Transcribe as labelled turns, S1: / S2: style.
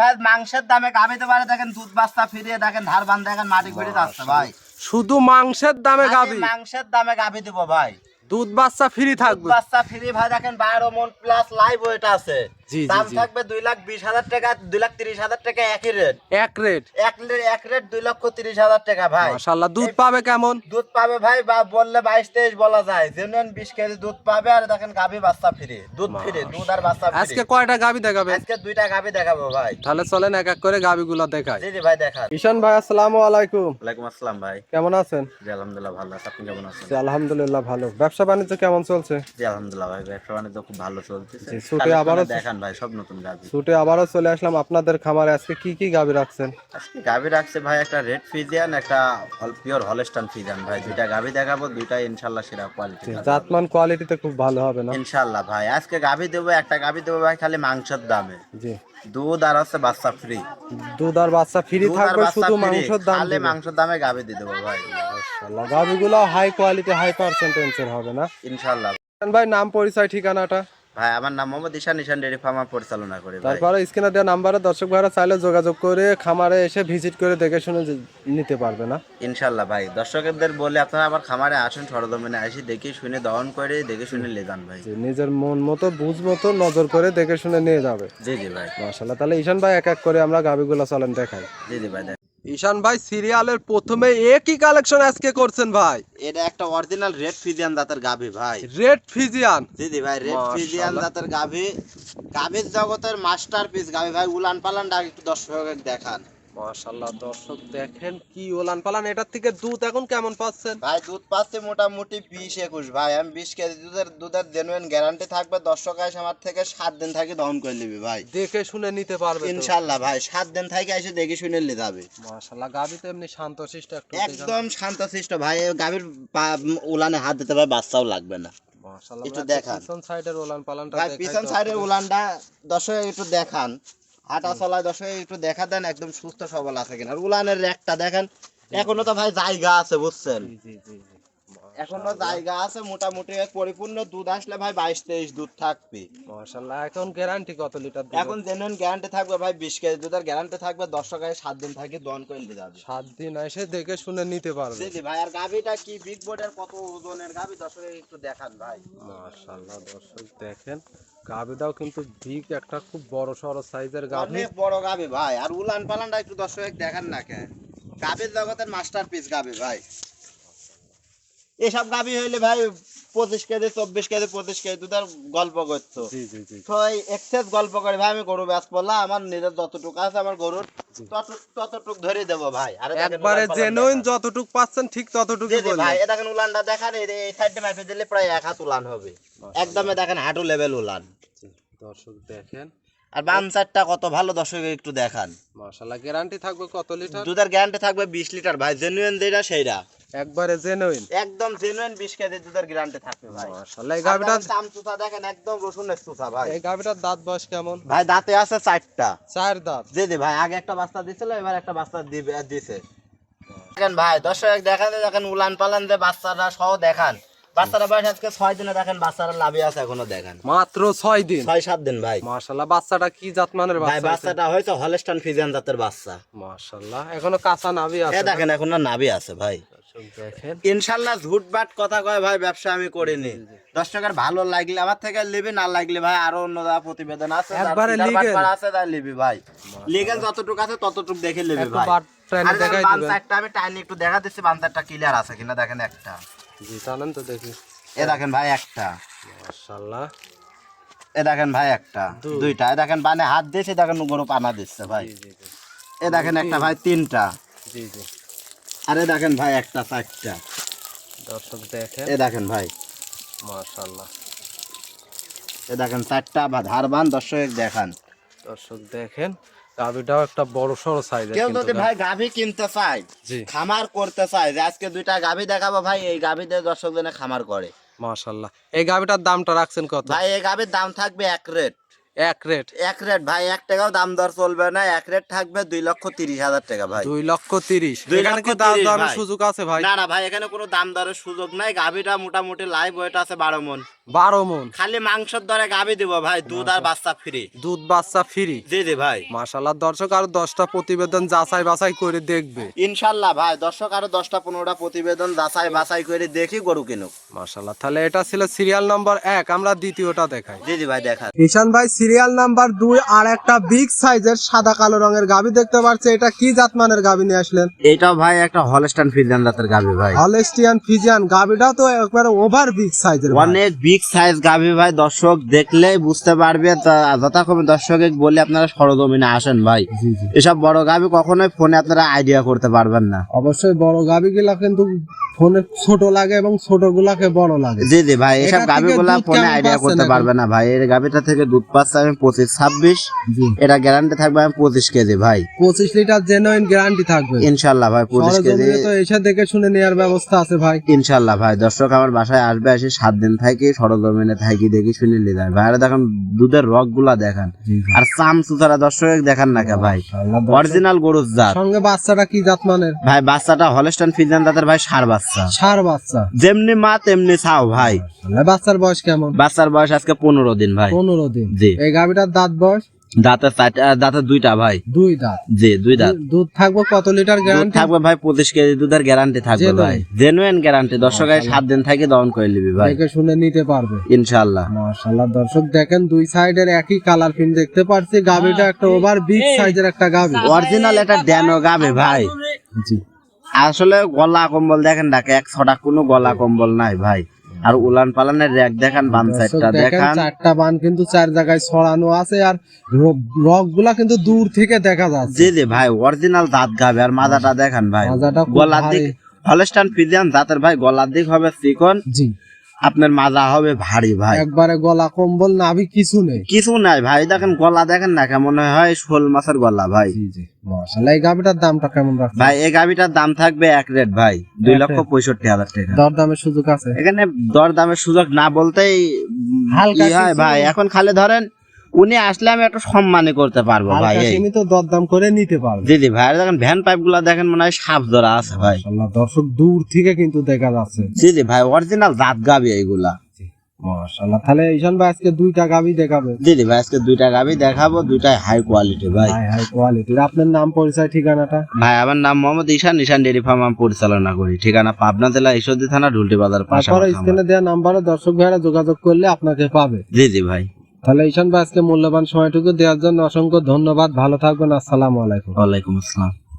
S1: ভাই মাংসের দামে গাবিতে পারে দেখেন দুধ বাস্তা ফিরিয়ে দেখেন ধার বান দেখেন মাটি ঘুরে যাচ্ছে ভাই।
S2: শুধু মাংসের দামে গাবি
S1: মাংসের দামে গাবি দেবো ভাই।
S2: দুধ বাচ্চা ফ্রি থাকবে?
S1: বাচ্চা ফ্রি ভাই দেখেন বারো মন প্লাস লাইভ ওয়েট আছে। দাম থাকবে দুই লাখ বিশ হাজার টাকা দুই লাখ তিরিশ হাজার টাকা একই রেট
S2: এক রেট
S1: এক রে- এক রেট দুই লক্ষ তিরিশ হাজার টাকা ভাই।
S2: মাশাল্লাহ দুধ পাবে কেমন?
S1: দুধ পাবে ভাই বা বললে বাইশ তেইশ বলা যায়। জেনুইন বিশ কেজি দুধ পাবে আর দেখেন গাভি বাচ্চা ফ্রি। দুধ ফ্রি দুধ আর বাচ্চা ফ্রি।
S2: আজকে কয়টা গাবি দেখাবে
S1: আজকে দুইটা গাভি দেখাবো ভাই।
S2: তাহলে চলেন এক এক করে গাবিগুলো দেখাই।
S1: জি জি ভাই দেখান।
S2: ঈশান ভাই আসসালামু আলাইকুম।
S1: ওয়ালাইকুম আসসালাম ভাই।
S2: কেমন আছেন?
S1: জি আলহামদুলিল্লাহ ভালো আছে। আপনি কেমন আছেন?
S2: জি, আলহামদুলিল্লাহ ভালো। ব্যবসা বাণিজ্য কেমন চলছে?
S1: জি আলহামদুলিল্লাহ ভাই। ব্যবসা বাণিজ্য খুব ভালো চলছে
S2: জি, ছুটে আবারও-
S1: দেখান ভাই সব নতুন গাভি।
S2: ছুটে আবারও চলে আসলাম আপনাদের খামারে। আজকে কি কি রাখছেন?
S1: আজকে গাভি রাখছে ভাই একটা রেড ফিজিয়ান একটা পিওর হলস্টান ফিজিয়ান ভাই। দুইটা গাভি দেখাবো দুইটা ইনশাল্লাহ সেরা কোয়ালিটি
S2: জাতমান কোয়ালিটিতে খুব ভালো হবে না?
S1: ইনশাল্লাহ ভাই আজকে গাভি দেবো একটা গাভি দেবো ভাই খালি মাংসের দামে।
S2: জি।
S1: দুধ আর হচ্ছে বাচ্চা ফ্রি
S2: দুধ আর বাচ্চা ফ্রি থাকবে শুধু মাংসের দাম
S1: খালি মাংসের দামে গাভি দিয়ে দেবো ভাই।
S2: মাশাআল্লাহ গাবিগুলো হাই কোয়ালিটি হাই পার্সেন্টেজের হবে না?
S1: ইনশাল্লাহ।
S2: ভাই নাম পরিচয় ঠিকানাটা?
S1: ভাই আমার নাম মোহাম্মদ ঈশান ঈশান ডেরি ফার্ম পরিচালনা করি
S2: তারপরে স্ক্রিনে দেওয়া নাম্বারে দর্শক ভাইরা চাইলে যোগাযোগ করে খামারে এসে ভিজিট করে দেখে শুনে নিতে পারবে না।
S1: ইনশাল্লাহ ভাই দর্শকদের বলে আপনারা আবার খামারে আসুন সরদমনে আসি দেখে শুনে দহন করে দেখে শুনে লে যান ভাই।
S2: নিজের মন মতো বুঝ মতো নজর করে দেখে শুনে নিয়ে যাবে।
S1: জি জি ভাই।
S2: মাশাআল্লাহ তাহলে ঈশান ভাই এক এক করে আমরা গাবিগুলো চলেন দেখাই।
S1: জি জি ভাই।
S2: ঈশান ভাই সিরিয়ালের প্রথমে একই কালেকশন আজকে করছেন ভাই।
S1: এটা একটা অরিজিনাল রেড ফিজিয়ান জাতের গাভি ভাই।
S2: রেড ফিজিয়ান
S1: জি জি ভাই রেড ফিজিয়ান জাতের গাভি। গাভির জগতের মাস্টার পিস গাভি ভাই উলান পালান ডাক একটু দর্শক দেখান।
S2: মাশাআল্লাহ দর্শক দেখেন কি ওলান পালান এটার থেকে দুধ এখন কেমন পাচ্ছেন?
S1: ভাই দুধ পাচ্ছে মোটামুটি বিশ একুশ। ভাই আমি বিশ কেজি দুধের দুধের জেনুইন গ্যারান্টি থাকবে দর্শক আসে আমার থেকে সাত দিন থাকি দহন করে নিবি ভাই।
S2: দেখে শুনে নিতে পারবে
S1: ভাই সাত দিন থাকি এসে দেখে শুনে
S2: মাশাআল্লাহ গাবি তো এমনি শান্তশিষ্ট একটু দেখান।
S1: একদম শান্তশিষ্ট ভাই হাত দিতে ভাই বাচ্চাও লাগবে না।
S2: মাশাআল্লাহ
S1: একটু দেখান।
S2: পিছন সাইডের ওলান পালানটা
S1: পিছন সাইডের দর্শক একটু দেখান। হাঁটা চলায় দর্শক একটু দেখা দেন একদম সুস্থ সবল আছে কিনা। আর উলানের একটা দেখেন এখনও তো ভাই জায়গা আছে বুঝছেন?
S2: জি জি জি জি।
S1: এখনও জায়গা আছে মোটামুটি পরিপূর্ণ দুধ আসলে ভাই বাইশ তেইশ দুধ থাকবে।
S2: মাশাআল্লাহ এখন গ্যারান্টি কত লিটার
S1: এখন জেনুইন গ্যারান্টি থাকবে ভাই বিশ কেজি দুধের গ্যারান্টি থাকবে দর্শক আগে সাত দিন থাকি দন করে নিয়ে যাবে।
S2: সাত দিন এসে দেখে শুনে নিতে পারবে।
S1: জি ভাই আর গাভিটা কি বিগ বোর্ডের কত ওজনের গাভি? দর্শক একটু দেখান ভাই।
S2: মাশাআল্লাহ দর্শক দেখেন গাবিটাও কিন্তু বিগ একটা খুব বড় সড় সাইজের গাবি
S1: অনেক বড় গাবি ভাই আর উলান পালানটা একটু দর্শক দেখান না কেন। গাবির জগতের মাস্টার পিস গাবি ভাই। এসব গাবি হইলে ভাই পঁচিশ কেজি চব্বিশ কেজি পঁচিশ কেজি দুধের গল্প করতো। তো এই এক্সেস গল্প করে ভাই আমি গরু ব্যাস পড়লাম আমার নিজের যতটুকু আছে আমার গরুর তত- ততটুক ধরে দেবো ভাই। আর
S2: একবারে জেনুইন যতটুক পাচ্ছেন ঠিক
S1: জি ভাই
S2: বললেন
S1: এ দেখেন উলানটা দেখান এই সাইডে মাইপে দিলে প্রায় এক হাত উলান হবে। একদমে দেখেন হাঁটু লেভেল উলান।
S2: দর্শক দেখেন
S1: আর বাম সাইডটা কত ভালো দর্শক একটু দেখান।
S2: মাশাআল্লাহ গ্যারান্টি থাকবে কত লিটার?
S1: দুধের গ্যারান্টি থাকবে বিশ লিটার ভাই জেনুইন যেটা সেইটা।
S2: একবারে জেনুইন
S1: একদম জেনুইন বিশ কেজি দুধের গ্যারান্টি থাকবে ভাই।
S2: মাশাআল্লাহ এই গাবিটা
S1: দাম চুষা দেখেন একদম রসুনের চুষা ভাই।
S2: এই গাবিটার দাঁত বয়স কেমন?
S1: ভাই দাঁতে আছে চারটা।
S2: চার দাঁত।
S1: জি জি ভাই আগে একটা বাস্তা দিছিল এবার একটা বাস্তা দিবে দিছে। দেখেন ভাই দর্শক দেখান দেখেন উলান পালান যে বাচ্চারা সহ দেখান। বাচ্চারা বয়স আজকে ছয় দিনে দেখেন বাচ্চারা লাভে আছে এখনও দেখেন।
S2: মাত্র ছয় দিন?
S1: ছয় সাত দিন ভাই।
S2: মাশাআল্লাহ বাচ্চাটা কি জাতমানের
S1: ভাই বাচ্চাটা হয়েছে হলেস্টান ফিজিয়ান জাতের বাচ্চা।
S2: মাশাআল্লাহ এখনও কাঁচা নাভি আছে
S1: দেখেন এখন নাভি আছে ভাই। ইনশাল্লাহ ঝুটবাট কথা কয় ভাই ব্যবসা আমি করিনি। দর্শকের ভালো লাগলে আমার থেকে লিবি না লাগলে ভাই আরও অন্য প্রতিবেদন আছে আছে তাই লিবি ভাই। লিগেল যতটুকু আছে ততটুকু দেখে লিবি ভাই।
S2: বাট
S1: আমি টাইনি একটু দেখা দিচ্ছি সাইডটা ক্লিয়ার আছে কিনা দেখেন একটা।
S2: জি জানেন তো দেখি।
S1: এ দেখেন ভাই একটা।
S2: মাশাআল্লাহ।
S1: এ দেখেন ভাই একটা। দুইটা। এ দেখেন বানে হাত দিয়েছে দেখেন গরু পানা দিচ্ছে ভাই।
S2: জি জি জি।
S1: এ দেখেন একটা ভাই তিনটা।
S2: জি জি।
S1: আরে দেখেন ভাই একটা চারটা।
S2: দর্শক দেখেন।
S1: এ দেখেন ভাই।
S2: মাশাআল্লাহ।
S1: এ দেখেন চারটা বা ধারবান দর্শক দেখান।
S2: দর্শক দেখেন। গাবিটাও একটা বড় সড় সাইজের
S1: কেউ যদি ভাই গাভী কিনতে চায় খামার করতে চায় যে আজকে দুইটা গাভী দেখাবো ভাই এই গাভী দর্শক জনে খামার করে।
S2: মাশাল্লাহ এই গাভীটার দামটা রাখছেন কত?
S1: ভাই এই গাভীর দাম থাকবে এক রেট
S2: এক রেট
S1: এক রেট ভাই এক টাকাও দাম দর চলবে না। এক রেট থাকবে দুই লক্ষ তিরিশ হাজার টাকা ভাই।
S2: দুই লক্ষ তিরিশ। এখানে কি দাম দরের সুযোগ আছে ভাই?
S1: না না ভাই এখানে কোনো দাম দরের সুযোগ নাই। গাভিটা মোটামুটি লাইভ ওয়েট আছে বারো মন।
S2: বারো মন।
S1: খালি মাংসের দরে গাভি দিব ভাই। দুধ আর বাচ্চা ফ্রি
S2: দুধ বাচ্চা ফ্রি
S1: জি জি ভাই।
S2: মাশাল্লাহ দর্শক আর দশটা প্রতিবেদন যাচাই বাছাই করে দেখবে।
S1: ইনশাল্লাহ ভাই। দর্শক আরও দশটা পনেরোটা প্রতিবেদন যাচাই বাছাই করে দেখি গরু কিনুক।
S2: মাশাল্লাহ তাহলে এটা ছিল সিরিয়াল নাম্বার এক। আমরা দ্বিতীয়টা দেখাই।
S1: জি জি ভাই দেখা
S2: ঈশান ভাই সিরিয়াল নাম্বার দুই আর একটা বিগ সাইজের সাদা কালো রঙের গাবি দেখতে পাচ্ছে এটা কি জাতমানের গাবি নিয়ে আসলেন?
S1: এইটাও ভাই একটা হলস্টান ফিজিয়ান রাতের গাভি ভাই।
S2: হলেস্টিয়ান ফিজিয়ান গাবিটা তো একবারে ওভার বিগ সাইজের
S1: অনেক বিগ সাইজ গাভি ভাই দর্শক দেখলেই বুঝতে পারবে যথাক্রমে দর্শকে বলে আপনারা সরজমিনে আসেন ভাই। এসব বড় গাভি কখনোই ফোনে আপনারা আইডিয়া করতে পারবেন না।
S2: অবশ্যই বড় গাবি গুলা কিন্তু ফোনে ছোট লাগে এবং ছোট গুলাকে বড় লাগে।
S1: জি জি ভাই এসব
S2: এটা
S1: গাভি গুলা ফোনে আইডিয়া করতে পারবে না ভাই। এর গাভিটা থেকে দুধ পাচ্ছে আমি পঁচিশ ছাব্বিশ। এটা গ্যারান্টি থাকবে আমি পঁচিশ কেজি ভাই।
S2: পঁচিশ লিটার জেনুইন গ্যারান্টি থাকবে।
S1: ইনশাল্লাহ ভাই পঁচিশ কেজি।
S2: তো এসে দেখে শুনে নেওয়ার ব্যবস্থা আছে ভাই।
S1: ইনশাল্লাহ ভাই দর্শক আমার বাসায় আসবে এসে সাত দিন থাকি সরজমিনে থাকি দেখি শুনে নিয়ে যায়। ভাইরা দেখেন দুধের রকগুলা দেখান আর চাম সুতারা দর্শক দেখান না কে ভাই? অরিজিনাল গরুর জাত।
S2: সঙ্গে বাচ্চাটা কি জাত মানের?
S1: ভাই বাচ্চাটা তাদের ভাই সার বাচ্চা।
S2: সার বাচ্চা।
S1: যেমনি মা তেমনি ছাও ভাই।
S2: বাচ্চার বয়স কেমন?
S1: বাচ্চার বয়স আজকে পনেরো দিন ভাই।
S2: পনেরো দিন।
S1: জি।
S2: এই গাভিটার দাঁত বয়স?
S1: দাঁতে চারটা দাঁতে দুইটা ভাই।
S2: দুই দাঁত।
S1: জি দুই দাঁত।
S2: দুধ থাকবে কত লিটার গ্যারান্টি
S1: থাকবে ভাই পঁচিশ কেজি দুধের গ্যারান্টি থাকবে? ভাই। জেনুইন গ্যারান্টি দর্শক সাত দিন থাকি দহন করে নিবি ভাই।
S2: দেখে শুনে নিতে পারবে।
S1: ইনশাল্লাহ
S2: মাশাআল্লাহ। দর্শক দেখেন দুই সাইডের একই কালার প্রিন্ট দেখতে পাচ্ছি গাভিটা একটা ওভার বিগ সাইজের একটা গাভি।
S1: অরিজিনাল এটা ড্যানো গাবে ভাই।
S2: জি।
S1: আসলে গলা কম্বল দেখেন ডাকে এক ছটা কোনো গলা কম্বল নাই ভাই। আর উলান পালানের র্যাক দেখান
S2: বান
S1: সাইডটা
S2: দেখান চারটা বান কিন্তু চার জায়গায় ছড়ানো আছে আর রকগুলা কিন্তু দূর থেকে দেখা যাচ্ছে।
S1: জি জি ভাই অরিজিনাল দাঁত গাবে আর মাজাটা দেখান ভাই। গলার দিক। হলস্টান ফিজিয়ান জাতের ভাই গলার দিক হবে চিকন।
S2: জি।
S1: আপনার মাজা হবে ভারী ভাই।
S2: একবারে গলা কম্বল আমি কিছু নেই।
S1: কিছু নাই ভাই দেখেন গলা দেখেন না কেমন হয় শোল মাছের গলা ভাই।
S2: এই গাভিটার দামটা কেমন রাখবে
S1: ভাই এই গাভিটার দাম থাকবে এক রেট ভাই দুই লক্ষ পঁয়ষট্টি হাজার টাকা।
S2: দর দামের সুযোগ আছে?
S1: এখানে দর দামের সুযোগ না বলতেই
S2: হালকা
S1: হয় ভাই এখন খালে ধরেন উনি আসলে আমি একটু সম্মানই করতে পারব ভাই
S2: সীমিত দরদাম করে নিতে পারবে।
S1: দিদি ভাই দেখেন ভ্যান পাইপগুলা দেখেন মনে হয় সাপ ধরা আছে ভাই।
S2: দর্শক দূর থেকে কিন্তু দেখা যাচ্ছে।
S1: দিদি ভাই অরিজিনাল জাত গাবি এইগুলা।
S2: মাশাআল্লাহ তাহলে ঈশান ভাই আজকে দুইটা গাভি দেখাবে?
S1: দিদি ভাই আজকে দুইটা গাবি দেখাবো দুইটাই হাই কোয়ালিটি ভাই।
S2: হাই হাই কোয়ালিটির আপনার নাম পরিচয় ঠিকানাটা?
S1: ভাই আমার নাম মোহাম্মদ ঈশান ঈশান ডেরি ফার্ম আমি পরিচালনা করি। ঠিকানা পাবনা জেলা ঈশ্বরদী থানা ঢুলটি বাজার পাশে
S2: তারপরে স্ক্রিনে দেওয়া নাম্বারে দর্শক ভাইরা যোগাযোগ করলে আপনাকে পাবে।
S1: জি জি ভাই।
S2: তাহলে ঈশান ভাই, আজকে মূল্যবান সময়টুকু দেওয়ার জন্য অসংখ্য ধন্যবাদ। ভালো থাকবেন, আসসালাম আলাইকুম।
S1: ওয়ালাইকুম আসসালাম।